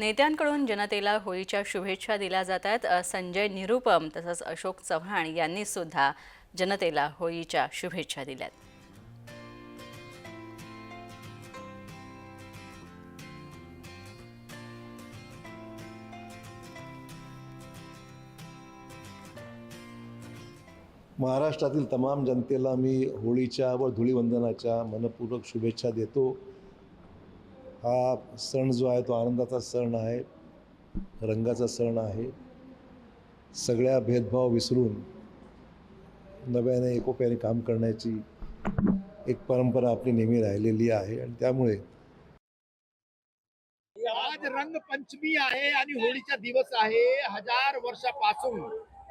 नेत्यांकडून जनतेला होळीच्या शुभेच्छा दिल्या जात आहेत संजय निरुपम तसंच अशोक चव्हाण यांनी सुद्धा जनतेला होळीच्या शुभेच्छा दिल्यात. महाराष्ट्रातील तमाम जनतेला मी होळीच्या व धुळीवंदनाच्या मनपूर्वक शुभेच्छा देतो. हा सण जो आहे तो आनंदाचा सण आहे रंगाचा सण आहे. सगळ्या भेदभाव विसरून नव्याने एकोप्याने काम करण्याची एक परंपरा आपली नेहमी राहिलेली आहे आणि त्यामुळे आज रंगपंचमी आहे आणि होळीचा दिवस आहे. हजार वर्षापासून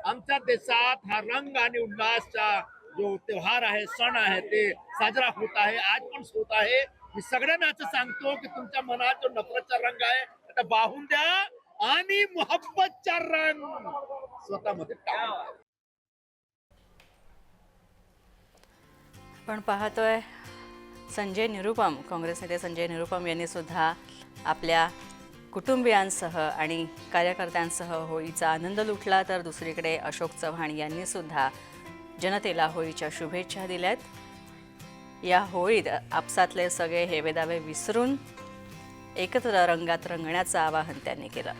आमच्या देशात हा रंग आणि उल्हासचा जो त्योहार आहे सण आहे ते साजरा होत आहे. आज पण होत आहे. मी सगळ्यांना असं सांगतो की तुमच्या मनात जो नफरतचा रंग आहे आता वाहून द्या आणि मोहब्बतचा रंग स्वतःमध्ये पण पाहतोय संजय निरुपम काँग्रेस नेते संजय निरुपम यांनी सुद्धा आपल्या कुटुंबियांसह आणि कार्यकर्त्यांसह होळीचा आनंद लुटला. तर दुसरीकडे अशोक चव्हाण यांनी सुद्धा जनतेला होळीच्या शुभेच्छा दिल्यात. या होळीत आपसातले सगळे हेवेदावे विसरून एकत्र रंगात रंगण्याचं आवाहन त्यांनी केलं.